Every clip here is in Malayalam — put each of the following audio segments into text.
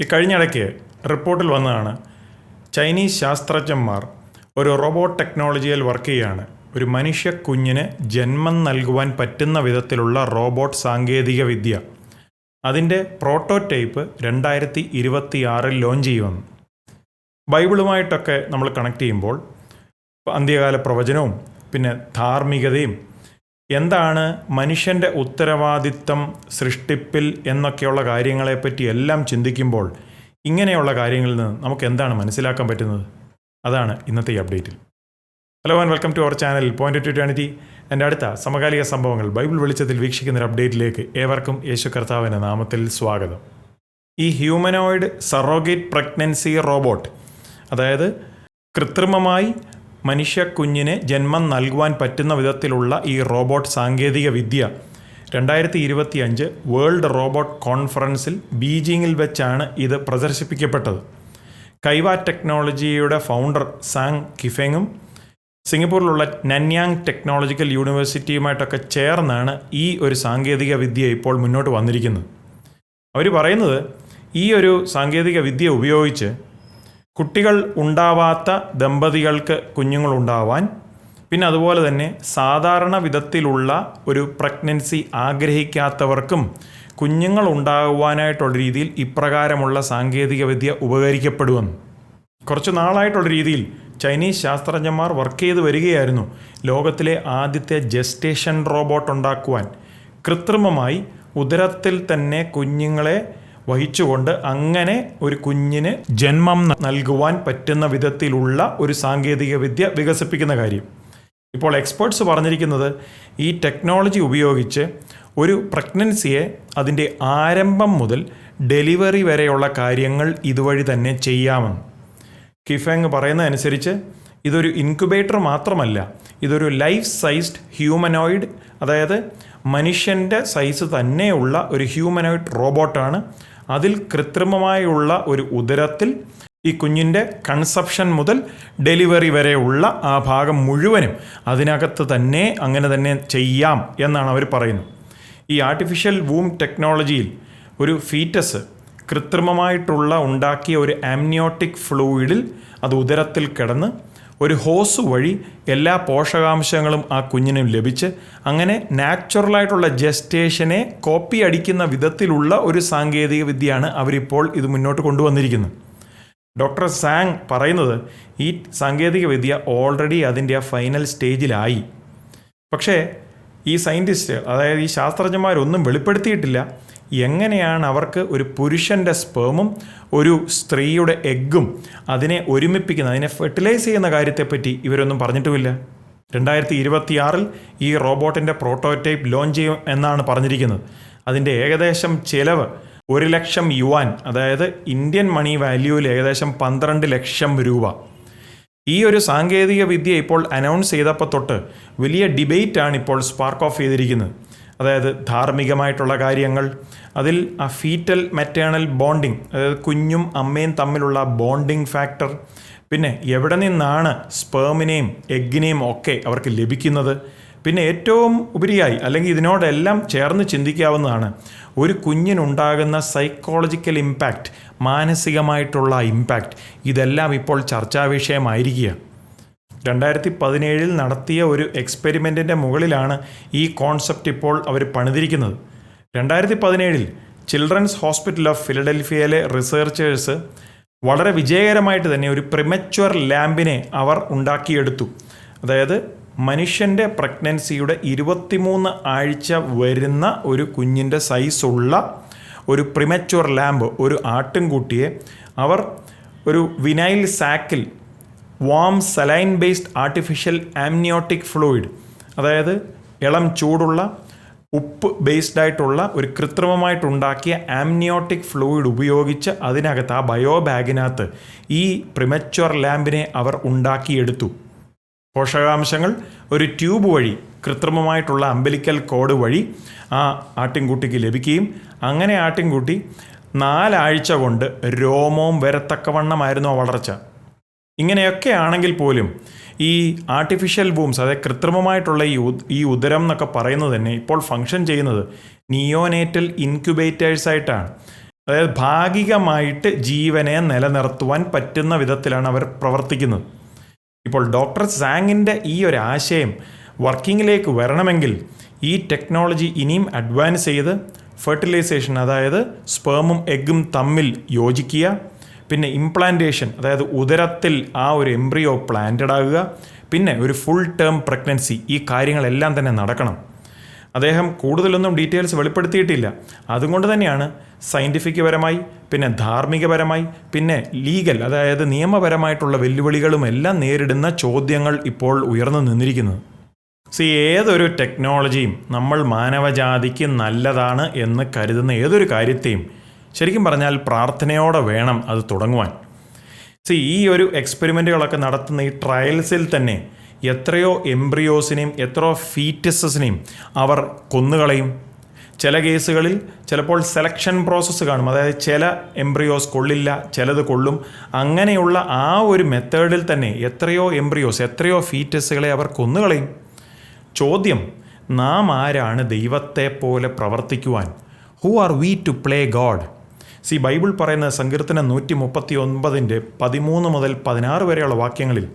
ഈ കഴിഞ്ഞിടയ്ക്ക് റിപ്പോർട്ടിൽ വന്നതാണ് ചൈനീസ് ശാസ്ത്രജ്ഞന്മാർ ഒരു റോബോട്ട് ടെക്നോളജിയിൽ വർക്ക് ചെയ്യുകയാണ് ഒരു മനുഷ്യ കുഞ്ഞിന് ജന്മം നൽകുവാൻ പറ്റുന്ന വിധത്തിലുള്ള റോബോട്ട് സാങ്കേതിക വിദ്യ. അതിന്റെ പ്രോട്ടോടൈപ്പ് രണ്ടായിരത്തി ഇരുപത്തി ആറിൽ ലോഞ്ച് ചെയ്യുമെന്ന് ബൈബിളുമായിട്ടൊക്കെ നമ്മൾ കണക്ട് ചെയ്യുമ്പോൾ അന്ത്യകാല പ്രവചനവും പിന്നെ ധാർമ്മികതയും എന്താണ് മനുഷ്യന്റെ ഉത്തരവാദിത്തം സൃഷ്ടിപ്പിൽ എന്നൊക്കെയുള്ള കാര്യങ്ങളെപ്പറ്റി എല്ലാം ചിന്തിക്കുമ്പോൾ ഇങ്ങനെയുള്ള കാര്യങ്ങളിൽ നിന്ന് നമുക്ക് എന്താണ് മനസ്സിലാക്കാൻ പറ്റുന്നത്? അതാണ് ഇന്നത്തെ ഈ അപ്ഡേറ്റിൽ hello and welcome to our channel point to twenty എന്റെ അടുത്ത സമകാലിക സംഭവങ്ങൾ ബൈബിൾ വെളിച്ചത്തിൽ വീക്ഷിക്കുന്ന ഒരു അപ്ഡേറ്റിലേക്ക് ഏവർക്കും യേശു കർത്താവിന്റെ നാമത്തിൽ സ്വാഗതം. ഈ ഹ്യൂമനോയിഡ് സറോഗേറ്റ് പ്രഗ്നൻസി റോബോട്ട് അതായത് കൃത്രിമമായി മനുഷ്യ കുഞ്ഞിന് ജന്മം നൽകുവാൻ പറ്റുന്ന വിധത്തിലുള്ള ഈ റോബോട്ട് സാങ്കേതിക വിദ്യ രണ്ടായിരത്തി ഇരുപത്തി അഞ്ച് വേൾഡ് റോബോട്ട് കോൺഫറൻസിൽ ബീജിങ്ങിൽ വെച്ചാണ് ഇത് പ്രദർശിപ്പിക്കപ്പെട്ടത്. കൈവ ടെക്നോളജിയുടെ ഫൗണ്ടർ സാങ് കിഫെങ്ങും സിംഗപ്പൂരിലുള്ള നന്യാങ് ടെക്നോളജിക്കൽ യൂണിവേഴ്സിറ്റിയുമായിട്ടൊക്കെ ചേർന്നാണ് ഈ ഒരു സാങ്കേതിക വിദ്യ ഇപ്പോൾ മുന്നോട്ട് വന്നിരിക്കുന്നത്. അവർ പറയുന്നത് ഈ ഒരു സാങ്കേതിക വിദ്യ ഉപയോഗിച്ച് കുട്ടികൾ ഉണ്ടാവാത്ത ദമ്പതികൾക്ക് കുഞ്ഞുങ്ങളുണ്ടാവാൻ പിന്നെ അതുപോലെ തന്നെ സാധാരണ വിധത്തിലുള്ള ഒരു പ്രഗ്നൻസി ആഗ്രഹിക്കാത്തവർക്കും കുഞ്ഞുങ്ങൾ ഉണ്ടാകുവാനായിട്ടുള്ള രീതിയിൽ ഇപ്രകാരമുള്ള സാങ്കേതികവിദ്യ ഉപകരിക്കപ്പെടുമെന്ന് കുറച്ച് നാളായിട്ടുള്ള രീതിയിൽ ചൈനീസ് ശാസ്ത്രജ്ഞന്മാർ വർക്ക് ചെയ്ത് വരികയായിരുന്നു ലോകത്തിലെ ആദ്യത്തെ ജസ്റ്റേഷൻ റോബോട്ട് ഉണ്ടാക്കുവാൻ. കൃത്രിമമായി ഉദരത്തിൽ തന്നെ കുഞ്ഞുങ്ങളെ വഹിച്ചുകൊണ്ട് അങ്ങനെ ഒരു കുഞ്ഞിന് ജന്മം നൽകുവാൻ പറ്റുന്ന വിധത്തിലുള്ള ഒരു സാങ്കേതിക വിദ്യ വികസിപ്പിക്കുന്ന കാര്യം. ഇപ്പോൾ എക്സ്പേർട്സ് പറഞ്ഞിരിക്കുന്നത് ഈ ടെക്നോളജി ഉപയോഗിച്ച് ഒരു പ്രഗ്നൻസിയെ അതിന്റെ ആരംഭം മുതൽ ഡെലിവറി വരെയുള്ള കാര്യങ്ങൾ ഇതുവഴി തന്നെ ചെയ്യാമെന്ന്. കിഫെങ് പറയുന്നതനുസരിച്ച് ഇതൊരു ഇൻക്യുബേറ്റർ മാത്രമല്ല ഇതൊരു ലൈഫ് സൈസ്ഡ് ഹ്യൂമനോയിഡ് അതായത് മനുഷ്യന്റെ സൈസ് തന്നെയുള്ള ഒരു ഹ്യൂമനോയിഡ് റോബോട്ടാണ് അതിൽ കൃത്രിമമായുള്ള ഒരു ഉദരത്തിൽ ഈ കുഞ്ഞിന്റെ കൺസെപ്ഷൻ മുതൽ ഡെലിവറി വരെയുള്ള ആ ഭാഗം മുഴുവനും അതിനകത്ത് തന്നെ അങ്ങനെ തന്നെ ചെയ്യാം എന്നാണ് അവർ പറയുന്നത്. ഈ ആർട്ടിഫിഷ്യൽ വൂം ടെക്നോളജിയിൽ ഒരു ഫീറ്റസ് കൃത്രിമമായിട്ടുള്ള ഉണ്ടാക്കിയ ഒരു ആംനിയോട്ടിക് ഫ്ലൂയിഡിൽ അത് ഉദരത്തിൽ കിടന്ന് ഒരു ഹോസ് വഴി എല്ലാ പോഷകാംശങ്ങളും ആ കുഞ്ഞിനും ലഭിച്ച് അങ്ങനെ നാച്ചുറലായിട്ടുള്ള ജസ്റ്റേഷനെ കോപ്പി അടിക്കുന്ന വിധത്തിലുള്ള ഒരു സാങ്കേതിക വിദ്യയാണ് അവരിപ്പോൾ ഇത് മുന്നോട്ട് കൊണ്ടുവന്നിരിക്കുന്നത്. ഡോക്ടർ സാങ് പറയുന്നത് ഈ സാങ്കേതിക വിദ്യ ഓൾറെഡി അതിന്റെ ആ ഫൈനൽ സ്റ്റേജിലായി പക്ഷേ ഈ സയന്റിസ്റ്റ് അതായത് ഈ ശാസ്ത്രജ്ഞന്മാരൊന്നും വെളിപ്പെടുത്തിയിട്ടില്ല. എങ്ങനെയാണ് അവർക്ക് ഒരു പുരുഷന്റെ സ്പേമും ഒരു സ്ത്രീയുടെ എഗ്ഗും അതിനെ ഒരുമിപ്പിക്കുന്ന അതിനെ ഫെർട്ടിലൈസ് ചെയ്യുന്ന കാര്യത്തെപ്പറ്റി ഇവരൊന്നും പറഞ്ഞിട്ടുമില്ല. രണ്ടായിരത്തി ഇരുപത്തിയാറിൽ ഈ റോബോട്ടിന്റെ പ്രോട്ടോടൈപ്പ് ലോഞ്ച് ചെയ്യും എന്നാണ് പറഞ്ഞിരിക്കുന്നത്. അതിന്റെ ഏകദേശം ചിലവ് ഒരു ലക്ഷം യുവാൻ അതായത് ഇന്ത്യൻ മണി വാല്യൂവിൽ ഏകദേശം പന്ത്രണ്ട് ലക്ഷം രൂപ. ഈ ഒരു സാങ്കേതിക വിദ്യ ഇപ്പോൾ അനൗൺസ് ചെയ്തപ്പോൾ തൊട്ട് വലിയ ഡിബേറ്റാണ് ഇപ്പോൾ സ്പാർക്ക് ഓഫ് ചെയ്തിരിക്കുന്നത്. അതായത് ധാർമ്മികമായിട്ടുള്ള കാര്യങ്ങൾ. അതിൽ ആ ഫീറ്റൽ മെറ്റേണൽ ബോണ്ടിങ് അതായത് കുഞ്ഞും അമ്മയും തമ്മിലുള്ള ബോണ്ടിങ് ഫാക്ടർ പിന്നെ എവിടെ നിന്നാണ് സ്പേമിനെയും എഗ്ഗിനെയും ഒക്കെ അവർക്ക് ലഭിക്കുന്നത്. പിന്നെ ഏറ്റവും ഉപരിയായി അല്ലെങ്കിൽ ഇതിനോടെല്ലാം ചേർന്ന് ചിന്തിക്കാവുന്നതാണ് ഒരു കുഞ്ഞിനുണ്ടാകുന്ന സൈക്കോളജിക്കൽ ഇമ്പാക്റ്റ് മാനസികമായിട്ടുള്ള ഇമ്പാക്റ്റ് ഇതെല്ലാം ഇപ്പോൾ ചർച്ചാ വിഷയമായിരിക്കുക രണ്ടായിരത്തി പതിനേഴിൽ നടത്തിയ ഒരു എക്സ്പെരിമെന്റിന്റെ മുകളിലാണ് ഈ കോൺസെപ്റ്റ് ഇപ്പോൾ അവർ പണിതിരിക്കുന്നത്. രണ്ടായിരത്തി പതിനേഴിൽ ചിൽഡ്രൻസ് ഹോസ്പിറ്റൽ ഓഫ് ഫിലഡൽഫിയയിലെ റിസർച്ചേഴ്സ് വളരെ വിജയകരമായിട്ട് തന്നെ ഒരു പ്രിമച്വർ ലാമ്പിനെ അവർ ഉണ്ടാക്കിയെടുത്തു. അതായത് മനുഷ്യന്റെ പ്രഗ്നൻസിയുടെ ഇരുപത്തിമൂന്ന് ആഴ്ച വരുന്ന ഒരു കുഞ്ഞിന്റെ സൈസുള്ള ഒരു പ്രിമച്വർ ലാമ്പ് ഒരു ആട്ടിൻകുട്ടിയെ അവർ ഒരു vinyl സാക്കിൽ warm saline based artificial amniotic fluid അതായത് ഇളം ചൂടുള്ള ഉപ്പ് ബേസ്ഡ് ആയിട്ടുള്ള ഒരു കൃത്രിമമായിട്ടുണ്ടാക്കിയ ആംനിയോട്ടിക് ഫ്ലൂയിഡ് ഉപയോഗിച്ച് അതിനകത്ത് ആ ബയോ ബാഗിനകത്ത് ഈ പ്രിമച്വർ ലാമ്പിനെ അവർ ഉണ്ടാക്കിയെടുത്തു. പോഷകാംശങ്ങൾ ഒരു ട്യൂബ് വഴി കൃത്രിമമായിട്ടുള്ള അമ്പലിക്കൽ കോഡ് വഴി ആ ആട്ടിൻകുട്ടിക്ക് ലഭിക്കുകയും അങ്ങനെ ആട്ടിൻകുട്ടി നാലാഴ്ച കൊണ്ട് രോമവും വരത്തക്കവണ്ണമായിരുന്നു ആ വളർച്ച. ഇങ്ങനെയൊക്കെ ആണെങ്കിൽ പോലും ഈ ആർട്ടിഫിഷ്യൽ ബൂംസ് അതായത് കൃത്രിമമായിട്ടുള്ള ഈ ഈ ഉദരം എന്നൊക്കെ പറയുന്നത് തന്നെ ഇപ്പോൾ ഫങ്ഷൻ ചെയ്യുന്നത് നിയോനേറ്റൽ ഇൻക്യുബേറ്റേഴ്സ് ആയിട്ടാണ്. അതായത് ഭാഗികമായിട്ട് ജീവനെ നിലനിർത്തുവാൻ പറ്റുന്ന വിധത്തിലാണ് അവർ പ്രവർത്തിക്കുന്നത്. ഇപ്പോൾ ഡോക്ടർ സാങ്ങിന്റെ ഈ ഒരു ആശയം വർക്കിങ്ങിലേക്ക് വരണമെങ്കിൽ ഈ ടെക്നോളജി ഇനിയും അഡ്വാൻസ് ചെയ്ത് ഫെർട്ടിലൈസേഷൻ അതായത് സ്പേമും എഗ്ഗും തമ്മിൽ യോജിക്കുക പിന്നെ ഇംപ്ലാന്റേഷൻ അതായത് ഉദരത്തിൽ ആ ഒരു എംബ്രിയോ പ്ലാന്റഡ് ആകുക പിന്നെ ഒരു ഫുൾ ടേം പ്രഗ്നൻസി ഈ കാര്യങ്ങളെല്ലാം തന്നെ നടക്കണം. അദ്ദേഹം കൂടുതലൊന്നും ഡീറ്റെയിൽസ് വെളിപ്പെടുത്തിയിട്ടില്ല. അതുകൊണ്ട് തന്നെയാണ് സയന്റിഫിക് പരമായി പിന്നെ ധാർമ്മികപരമായി പിന്നെ ലീഗൽ അതായത് നിയമപരമായിട്ടുള്ള വെല്ലുവിളികളും എല്ലാം നേരിടുന്ന ചോദ്യങ്ങൾ ഇപ്പോൾ ഉയർന്നു നിന്നിരിക്കുന്നത്. സി ഏതൊരു ടെക്നോളജിയും നമ്മൾ മാനവജാതിക്ക് നല്ലതാണ് എന്ന് കരുതുന്ന ഏതൊരു കാര്യത്തെയും ശരിക്കും പറഞ്ഞാൽ പ്രാർത്ഥനയോടെ വേണം അത് തുടങ്ങുവാൻ. സി ഈ ഒരു എക്സ്പെരിമെന്റുകളൊക്കെ നടത്തുന്ന ഈ ട്രയൽസിൽ തന്നെ എത്രയോ എംബ്രിയോസിനെയും എത്രയോ ഫീറ്റസസിനെയും അവർ കൊന്നുകളയും. ചില കേസുകളിൽ ചിലപ്പോൾ സെലക്ഷൻ പ്രോസസ്സ് കാണും. അതായത് ചില എംബ്രിയോസ് കൊള്ളില്ല ചിലത് കൊള്ളും. അങ്ങനെയുള്ള ആ ഒരു മെത്തേഡിൽ തന്നെ എത്രയോ എംബ്രിയോസ് എത്രയോ ഫീറ്റസുകളെ അവർ കൊന്നുകളയും. ചോദ്യം നാം ആരാണ് ദൈവത്തെ പോലെ പ്രവർത്തിക്കുവാൻ? Who are we to play God C Bible പറയുന്ന സങ്കീർത്തനം നൂറ്റി മുപ്പത്തി ഒൻപതിന്റെ പതിമൂന്ന് മുതൽ പതിനാറ് വരെയുള്ള വാക്യങ്ങളിൽ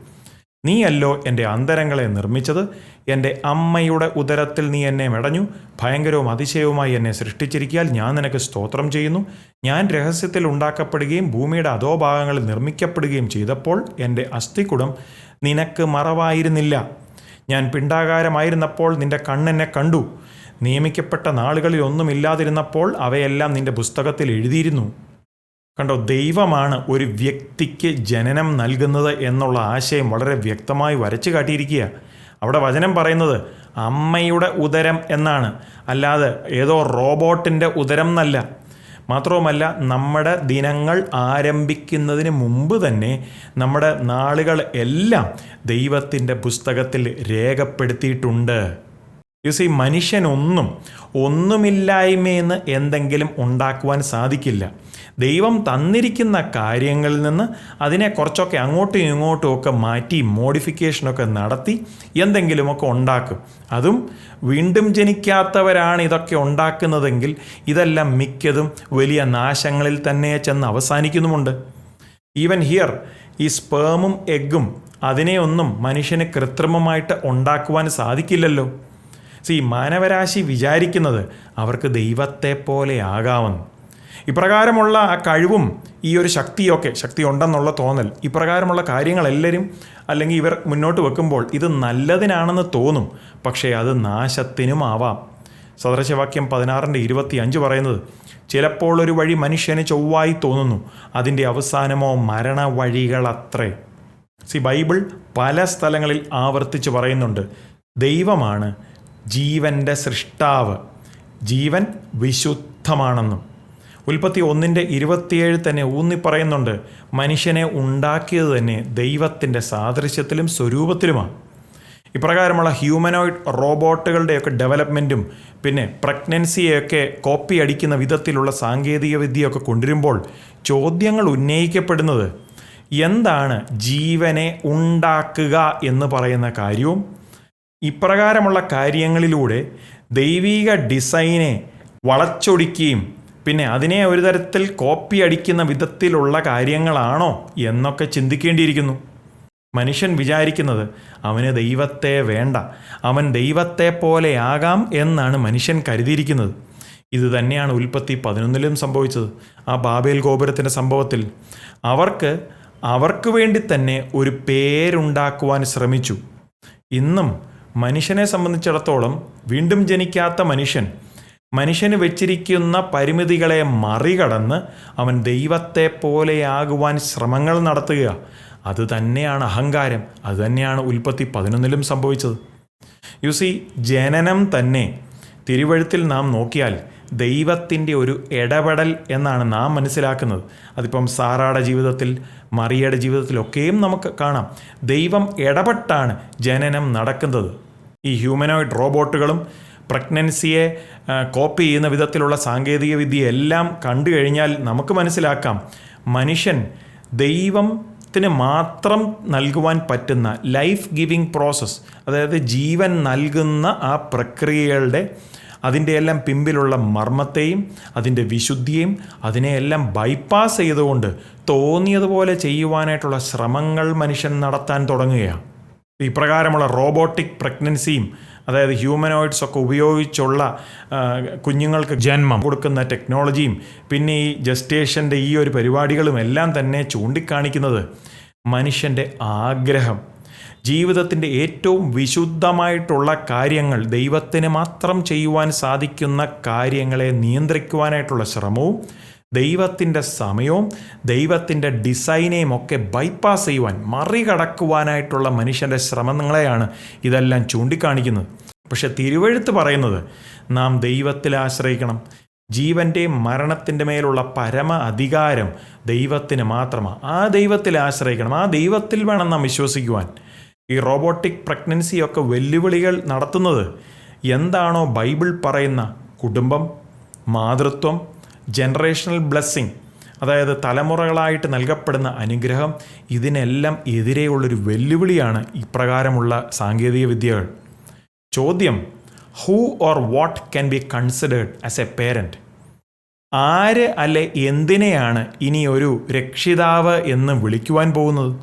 നീയല്ലോ എന്റെ അന്തരങ്ങളെ നിർമ്മിച്ചത് എന്റെ അമ്മയുടെ ഉദരത്തിൽ നീ എന്നെ മെടഞ്ഞു ഭയങ്കരവും അതിശയവുമായി എന്നെ സൃഷ്ടിച്ചിരിക്കാൽ ഞാൻ നിനക്ക് സ്തോത്രം ചെയ്യുന്നു. ഞാൻ രഹസ്യത്തിൽ ഉണ്ടാക്കപ്പെടുകയും ഭൂമിയുടെ അധോഭാഗങ്ങളിൽ നിർമ്മിക്കപ്പെടുകയും ചെയ്തപ്പോൾ എന്റെ അസ്ഥിക്കുടം നിനക്ക് മറവായിരുന്നില്ല. ഞാൻ പിണ്ടാകാരമായിരുന്നപ്പോൾ നിന്റെ കണ്ണെന്നെ കണ്ടു. നിയമിക്കപ്പെട്ട നാളുകളിൽ ഒന്നുമില്ലാതിരുന്നപ്പോൾ അവയെല്ലാം നിന്റെ പുസ്തകത്തിൽ എഴുതിയിരുന്നു. കണ്ടോ ദൈവമാണ് ഒരു വ്യക്തിക്ക് ജനനം നൽകുന്നത് എന്നുള്ള ആശയം വളരെ വ്യക്തമായി വരച്ചു കാട്ടിയിരിക്കുക. അവിടെ വചനം പറയുന്നത് അമ്മയുടെ ഉദരം എന്നാണ്. അല്ലാതെ ഏതോ റോബോട്ടിന്റെ ഉദരം എന്നല്ല. മാത്രവുമല്ല നമ്മുടെ ദിനങ്ങൾ ആരംഭിക്കുന്നതിന് മുമ്പ് തന്നെ നമ്മുടെ നാളുകൾ എല്ലാം ദൈവത്തിന്റെ പുസ്തകത്തിൽ രേഖപ്പെടുത്തിയിട്ടുണ്ട്. യു സി മനുഷ്യനൊന്നും ഒന്നുമില്ലായ്മയെന്ന് എന്തെങ്കിലും ഉണ്ടാക്കുവാൻ സാധിക്കില്ല. ദൈവം തന്നിരിക്കുന്ന കാര്യങ്ങളിൽ നിന്ന് അതിനെ കുറച്ചൊക്കെ അങ്ങോട്ടും ഇങ്ങോട്ടും ഒക്കെ മാറ്റി മോഡിഫിക്കേഷനൊക്കെ നടത്തി എന്തെങ്കിലുമൊക്കെ ഉണ്ടാക്കും. അതും വീണ്ടും ജനിക്കാത്തവരാണ് ഇതൊക്കെ ഉണ്ടാക്കുന്നതെങ്കിൽ ഇതെല്ലാം മിക്കതും വലിയ നാശങ്ങളിൽ തന്നെ ചെന്ന് അവസാനിക്കുന്നുമുണ്ട്. ഈവൻ ഹിയർ ഈ സ്പേമും എഗ്ഗും അതിനെയൊന്നും മനുഷ്യന് കൃത്രിമമായിട്ട് ഉണ്ടാക്കുവാൻ സാധിക്കില്ലല്ലോ. സി മാനവരാശി വിചാരിക്കുന്നത് അവർക്ക് ദൈവത്തെ പോലെ ആകാമെന്ന്. ഇപ്രകാരമുള്ള ആ കഴിവും ഈ ഒരു ശക്തിയൊക്കെ ശക്തി ഉണ്ടെന്നുള്ള തോന്നൽ ഇപ്രകാരമുള്ള കാര്യങ്ങളെല്ലാവരും അല്ലെങ്കിൽ ഇവർ മുന്നോട്ട് വെക്കുമ്പോൾ ഇത് നല്ലതിനാണെന്ന് തോന്നും. പക്ഷേ അത് നാശത്തിനും ആവാം. സദൃശവാക്യം പതിനാറിന്റെ ഇരുപത്തി അഞ്ച് പറയുന്നത് ചിലപ്പോൾ ഒരു വഴി മനുഷ്യന് ചൊവ്വായി തോന്നുന്നു അതിന്റെ അവസാനമോ മരണ വഴികളത്രേ സി ബൈബിൾ പല സ്ഥലങ്ങളിൽ ആവർത്തിച്ച് പറയുന്നുണ്ട് ദൈവമാണ് ജീവന്റെ സൃഷ്ടാവ്. ജീവൻ വിശുദ്ധമാണെന്നും. ഉൽപ്പത്തി ഒന്നിന്റെ ഇരുപത്തിയേഴ് തന്നെ ഊന്നി പറയുന്നുണ്ട് മനുഷ്യനെ ഉണ്ടാക്കിയത് തന്നെ ദൈവത്തിന്റെ സാദൃശ്യത്തിലും സ്വരൂപത്തിലുമാണ്. ഇപ്രകാരമുള്ള ഹ്യൂമനോയിഡ് റോബോട്ടുകളുടെയൊക്കെ ഡെവലപ്മെന്റും പിന്നെ പ്രഗ്നൻസിയൊക്കെ കോപ്പി അടിക്കുന്ന വിധത്തിലുള്ള സാങ്കേതിക വിദ്യയൊക്കെ കൊണ്ടുവരുമ്പോൾ ചോദ്യങ്ങൾ ഉന്നയിക്കപ്പെടുന്നത് എന്താണ് ജീവനെ ഉണ്ടാക്കുക എന്ന് പറയുന്ന കാര്യവും ഇപ്രകാരമുള്ള കാര്യങ്ങളിലൂടെ ദൈവീക ഡിസൈനെ വളച്ചൊടിക്കുകയും പിന്നെ അതിനെ ഒരു തരത്തിൽ കോപ്പി അടിക്കുന്ന വിധത്തിലുള്ള കാര്യങ്ങളാണോ എന്നൊക്കെ ചിന്തിക്കേണ്ടിയിരിക്കുന്നു. മനുഷ്യൻ വിചാരിക്കുന്നത് അവന് ദൈവത്തെ വേണ്ട അവൻ ദൈവത്തെ പോലെയാകാം എന്നാണ് മനുഷ്യൻ കരുതിയിരിക്കുന്നത്. ഇത് തന്നെയാണ് ഉൽപ്പത്തി പതിനൊന്നിലും സംഭവിച്ചത്. ആ ബാബേൽ ഗോപുരത്തിന്റെ സംഭവത്തിൽ അവർക്ക് അവർക്ക് വേണ്ടി തന്നെ ഒരു പേരുണ്ടാക്കുവാൻ ശ്രമിച്ചു. ഇന്നും മനുഷ്യനെ സംബന്ധിച്ചിടത്തോളം വീണ്ടും ജനിക്കാത്ത മനുഷ്യൻ മനുഷ്യന് വെച്ചിരിക്കുന്ന പരിമിതികളെ മറികടന്ന് അവൻ ദൈവത്തെ പോലെയാകുവാൻ ശ്രമങ്ങൾ നടത്തുക. അത് തന്നെയാണ് അഹങ്കാരം. അത് തന്നെയാണ് ഉൽപ്പത്തി പതിനൊന്നിലും സംഭവിച്ചത്. യു സി ജനനം തന്നെ തിരുവഴുത്തിൽ നാം നോക്കിയാൽ ദൈവത്തിന്റെ ഒരു ഇടപെടൽ എന്നാണ് നാം മനസ്സിലാക്കുന്നത്. അതിപ്പം സാറായുടെ ജീവിതത്തിൽ മറിയയുടെ ജീവിതത്തിലൊക്കെയും നമുക്ക് കാണാം. ദൈവം ഇടപെട്ടാണ് ജനനം നടക്കുന്നത്. ഈ ഹ്യൂമനോയിഡ് റോബോട്ടുകളും പ്രഗ്നൻസിയെ കോപ്പി ചെയ്യുന്ന വിധത്തിലുള്ള സാങ്കേതിക വിദ്യയെല്ലാം കണ്ടു കഴിഞ്ഞാൽ നമുക്ക് മനസ്സിലാക്കാം. മനുഷ്യൻ ദൈവത്തിന് മാത്രം നൽകുവാൻ പറ്റുന്ന ലൈഫ് ഗിവിങ് പ്രോസസ്സ് അതായത് ജീവൻ നൽകുന്ന ആ പ്രക്രിയകളുടെ അതിന്റെ എല്ലാം പിമ്പിലുള്ള മർമ്മത്തെയും അതിന്റെ വിശുദ്ധിയെയും അതിനെയെല്ലാം ബൈപ്പാസ് ചെയ്തുകൊണ്ട് തോന്നിയതുപോലെ ചെയ്യുവാനായിട്ടുള്ള ശ്രമങ്ങൾ മനുഷ്യൻ നടത്താൻ തുടങ്ങുകയാണ്. ഇപ്രകാരമുള്ള റോബോട്ടിക് പ്രഗ്നൻസിയും അതായത് ഹ്യൂമനോയിഡ്സ് ഒക്കെ ഉപയോഗിച്ചുള്ള കുഞ്ഞുങ്ങൾക്ക് ജന്മം കൊടുക്കുന്ന ടെക്നോളജിയും പിന്നെ ഈ ജസ്റ്റേഷന്റെ ഈ ഒരു പരിപാടികളും എല്ലാം തന്നെ ചൂണ്ടിക്കാണിക്കുന്നത് മനുഷ്യന്റെ ആഗ്രഹം. ജീവിതത്തിന്റെ ഏറ്റവും വിശുദ്ധമായിട്ടുള്ള കാര്യങ്ങൾ ദൈവത്തിന് മാത്രം ചെയ്യുവാൻ സാധിക്കുന്ന കാര്യങ്ങളെ നിയന്ത്രിക്കുവാനായിട്ടുള്ള ശ്രമവും ദൈവത്തിന്റെ സമയവും ദൈവത്തിന്റെ ഡിസൈനെയും ഒക്കെ ബൈപ്പാസ് ചെയ്യുവാൻ മറികടക്കുവാനായിട്ടുള്ള മനുഷ്യന്റെ ശ്രമങ്ങളെയാണ് ഇതെല്ലാം ചൂണ്ടിക്കാണിക്കുന്നത്. പക്ഷെ തിരുവഴുത്ത് പറയുന്നത് നാം ദൈവത്തിൽ ആശ്രയിക്കണം. ജീവന്റെയും മരണത്തിന്റെ മേലുള്ള പരമ അധികാരം ദൈവത്തിന് മാത്രമാണ്. ആ ദൈവത്തിൽ ആശ്രയിക്കണം. ആ ദൈവത്തിൽ വേണം നാം വിശ്വസിക്കുവാൻ. ഈ റോബോട്ടിക് പ്രഗ്നൻസിയൊക്കെ വെല്ലുവിളികൾ നടത്തുന്നത്? എന്താണോ ബൈബിൾ പറയുന്ന കുടുംബം മാതൃത്വം ജനറേഷണൽ ബ്ലെസ്സിങ് അതായത് തലമുറകളായിട്ട് നൽകപ്പെടുന്ന അനുഗ്രഹം ഇതിനെല്ലാം എതിരെയുള്ളൊരു വെല്ലുവിളിയാണ് ഇപ്രകാരമുള്ള സാങ്കേതിക വിദ്യകൾ. ചോദ്യം who or what can be considered as a parent ആര് അല്ലെ എന്തിനെയാണ് ഇനി ഒരു രക്ഷിതാവ് എന്ന് വിളിക്കുവാൻ പോകുന്നത്?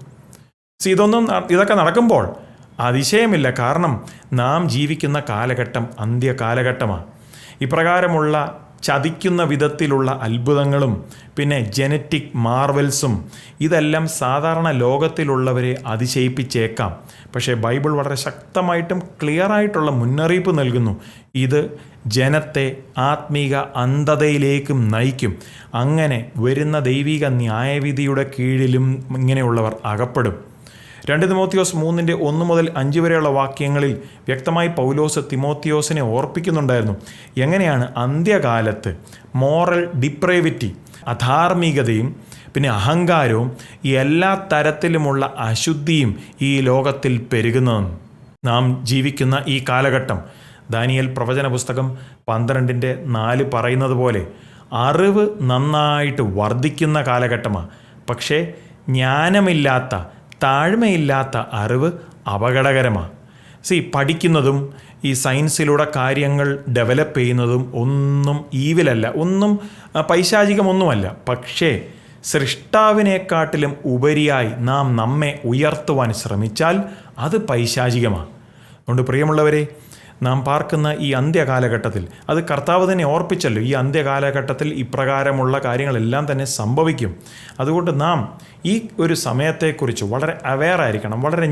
See, ഇതൊന്നും ഇതൊക്കെ നടക്കുമ്പോൾ അതിശയമില്ല. കാരണം നാം ജീവിക്കുന്ന കാലഘട്ടം അന്ത്യകാലഘട്ടമാണ് ഇപ്രകാരമുള്ള ചതിക്കുന്ന വിധത്തിലുള്ള അത്ഭുതങ്ങളും പിന്നെ ജനറ്റിക് മാർവൽസും ഇതെല്ലാം സാധാരണ ലോകത്തിലുള്ളവരെ അതിശയിപ്പിച്ചേക്കാം. പക്ഷേ ബൈബിൾ വളരെ ശക്തമായിട്ടും ക്ലിയറായിട്ടുള്ള മുന്നറിയിപ്പ് നൽകുന്നു. ഇത് ജനത്തെ ആത്മീക അന്ധതയിലേക്കും നയിക്കും. അങ്ങനെ വരുന്ന ദൈവിക ന്യായവിധിയുടെ കീഴിലും ഇങ്ങനെയുള്ളവർ അകപ്പെടും. രണ്ട് തിമോത്തിയോസ് മൂന്നിന്റെ ഒന്ന് മുതൽ അഞ്ച് വരെയുള്ള വാക്യങ്ങളിൽ വ്യക്തമായി പൗലോസ് തിമോത്തിയോസിനെ ഓർപ്പിക്കുന്നുണ്ടായിരുന്നു. എങ്ങനെയാണ് അന്ത്യകാലത്ത് മോറൽ ഡിപ്രൈവിറ്റി അധാർമികതയും പിന്നെ അഹങ്കാരവും ഈ എല്ലാ തരത്തിലുമുള്ള അശുദ്ധിയും ഈ ലോകത്തിൽ പെരുകുന്നതെന്ന് നാം ജീവിക്കുന്ന ഈ കാലഘട്ടം ദാനിയൽ പ്രവചന പുസ്തകം പന്ത്രണ്ടിന്റെ നാല് പറയുന്നത് പോലെ അറിവ് നന്നായിട്ട് വർദ്ധിക്കുന്ന കാലഘട്ടമാണ് പക്ഷേ ജ്ഞാനമില്ലാത്ത താഴ്മയില്ലാത്ത അറിവ് അപകടകരമാണ് സി പഠിക്കുന്നതും ഈ സയൻസിലൂടെ കാര്യങ്ങൾ ഡെവലപ്പ് ചെയ്യുന്നതും ഒന്നും ഈവിലല്ല ഒന്നും പൈശാചികമൊന്നുമല്ല പക്ഷേ സൃഷ്ടാവിനെക്കാട്ടിലും ഉപരിയായി നാം നമ്മെ ഉയർത്തുവാൻ ശ്രമിച്ചാൽ അത് പൈശാചികമാണ് അതുകൊണ്ട് പ്രിയമുള്ളവരെ നാം പാർക്കുന്ന ഈ അന്ത്യകാലഘട്ടത്തിൽ അത് കർത്താവ് തന്നെ ഓർപ്പിച്ചല്ലോ ഈ അന്ത്യകാലഘട്ടത്തിൽ ഇപ്രകാരമുള്ള കാര്യങ്ങളെല്ലാം തന്നെ സംഭവിക്കും. അതുകൊണ്ട് നാം ഈ ഒരു സമയത്തെക്കുറിച്ച് വളരെ അവെയർ ആയിരിക്കണം വളരെ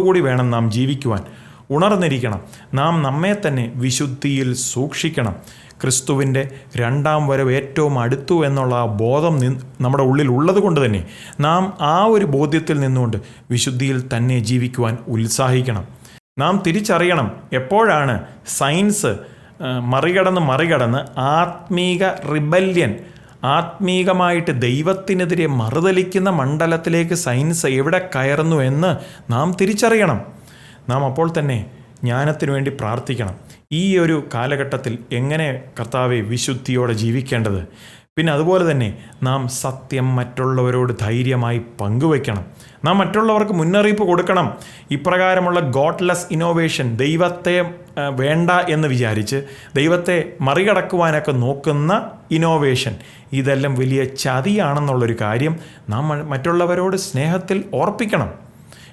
കൂടി വേണം നാം ജീവിക്കുവാൻ. ഉണർന്നിരിക്കണം നാം നമ്മെ തന്നെ വിശുദ്ധിയിൽ സൂക്ഷിക്കണം. ക്രിസ്തുവിന്റെ രണ്ടാം വരവ് ഏറ്റവും അടുത്തു എന്നുള്ള ആ ബോധം നമ്മുടെ ഉള്ളിൽ ഉള്ളത് കൊണ്ട് തന്നെ നാം ആ ഒരു ബോധ്യത്തിൽ നിന്നുകൊണ്ട് വിശുദ്ധിയിൽ തന്നെ ജീവിക്കുവാൻ ഉത്സാഹിക്കണം. നാം തിരിച്ചറിയണം എപ്പോഴാണ് സയൻസ് മറികടന്ന് മറികടന്ന് ആത്മീക റിബല്യൻ ആത്മീകമായിട്ട് ദൈവത്തിനെതിരെ മറുതലിക്കുന്ന മണ്ഡലത്തിലേക്ക് സയൻസ് എവിടെ കയറുന്നു എന്ന് നാം തിരിച്ചറിയണം. നാം അപ്പോൾ തന്നെ ജ്ഞാനത്തിനു വേണ്ടി പ്രാർത്ഥിക്കണം. ഈ ഒരു കാലഘട്ടത്തിൽ എങ്ങനെ കർത്താവെ വിശുദ്ധിയോടെ ജീവിക്കേണ്ടത്? പിന്നെ അതുപോലെ തന്നെ നാം സത്യം മറ്റുള്ളവരോട് ധൈര്യമായി പങ്കുവെക്കണം. നാം മറ്റുള്ളവർക്ക് മുന്നറിയിപ്പ് കൊടുക്കണം. ഇപ്രകാരമുള്ള ഗോഡ്ലെസ് ഇന്നോവേഷൻ ദൈവത്തെ വേണ്ട എന്ന് വിചാരിച്ച് ദൈവത്തെ മറികടക്കുവാനൊക്കെ നോക്കുന്ന ഇന്നോവേഷൻ. ഇതെല്ലാം വലിയ ചതിയാണെന്നുള്ളൊരു കാര്യം നാം മറ്റുള്ളവരോട് സ്നേഹത്തിൽ ഓർപ്പിക്കണം.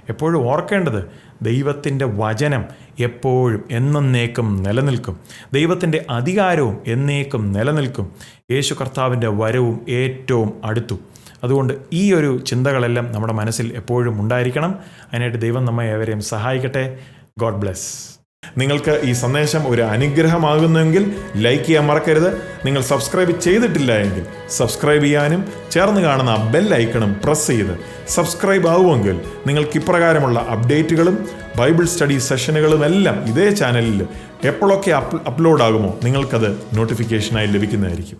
എപ്പോഴും ഓർക്കേണ്ടത് ദൈവത്തിന്റെ വചനം എപ്പോഴും എന്നേക്കും നിലനിൽക്കും. ദൈവത്തിന്റെ അധികാരവും എന്നേക്കും നിലനിൽക്കും. യേശു കർത്താവിന്റെ വരവും ഏറ്റവും അടുത്തു. അതുകൊണ്ട് ഈ ഒരു ചിന്തകളെല്ലാം നമ്മുടെ മനസ്സിൽ എപ്പോഴും ഉണ്ടായിരിക്കണം. അതിനായിട്ട് ദൈവം നമ്മെ ഏവരെയും സഹായിക്കട്ടെ. God bless. നിങ്ങൾക്ക് ഈ സന്ദേശം ഒരു അനുഗ്രഹമാകുന്നുവെങ്കിൽ ലൈക്ക് ചെയ്യാൻ മറക്കരുത്. നിങ്ങൾ സബ്സ്ക്രൈബ് ചെയ്തിട്ടില്ല എങ്കിൽ സബ്സ്ക്രൈബ് ചെയ്യാനും ചേർന്ന് കാണുന്ന ബെൽ ഐക്കണും പ്രസ് ചെയ്ത് സബ്സ്ക്രൈബ് ആവുമെങ്കിൽ നിങ്ങൾക്ക് ഇപ്രകാരമുള്ള അപ്ഡേറ്റുകളും ബൈബിൾ സ്റ്റഡി സെഷനുകളും എല്ലാം ഇതേ ചാനലിൽ എപ്പോഴൊക്കെ അപ്ലോഡ് ആകുമോ നിങ്ങൾക്കത് നോട്ടിഫിക്കേഷനായി ലഭിക്കുന്നതായിരിക്കും.